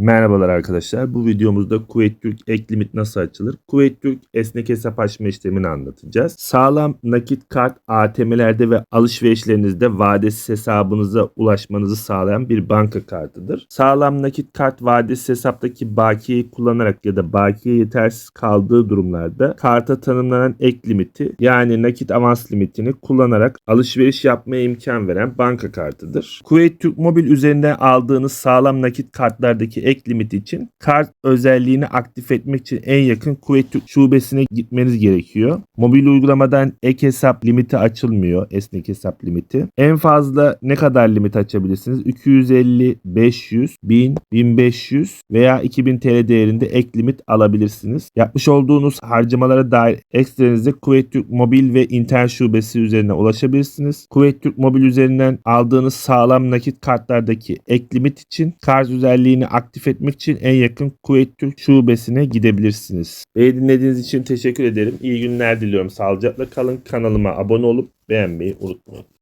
Merhabalar arkadaşlar. Bu videomuzda Kuveyt Türk ek limit nasıl açılır? Kuveyt Türk esnek hesap açma işlemini anlatacağız. Sağlam nakit kart ATM'lerde ve alışverişlerinizde vadesiz hesabınıza ulaşmanızı sağlayan bir banka kartıdır. Sağlam nakit kart vadesiz hesaptaki bakiyeyi kullanarak ya da bakiye yetersiz kaldığı durumlarda karta tanımlanan ek limiti yani nakit avans limitini kullanarak alışveriş yapmaya imkan veren banka kartıdır. Kuveyt Türk Mobil üzerinden aldığınız sağlam nakit kartlardaki ek limit için kart özelliğini aktif etmek için en yakın Kuveyt Türk şubesine gitmeniz gerekiyor. Mobil uygulamadan ek hesap limiti açılmıyor. Esnek hesap limiti. En fazla ne kadar limit açabilirsiniz? 250, 500, 1000, 1500 veya 2000 TL değerinde ek limit alabilirsiniz. Yapmış olduğunuz harcamalara dair ekstranızda Kuveyt Türk Mobil ve internet şubesi üzerine ulaşabilirsiniz. Kuveyt Türk Mobil üzerinden aldığınız sağlam nakit kartlardaki ek limit için kart özelliğini aktif etmek için en yakın Kuveyt Türk şubesine gidebilirsiniz. Beni dinlediğiniz için teşekkür ederim. İyi günler diliyorum. Sağlıcakla kalın. Kanalıma abone olup beğenmeyi unutmayın.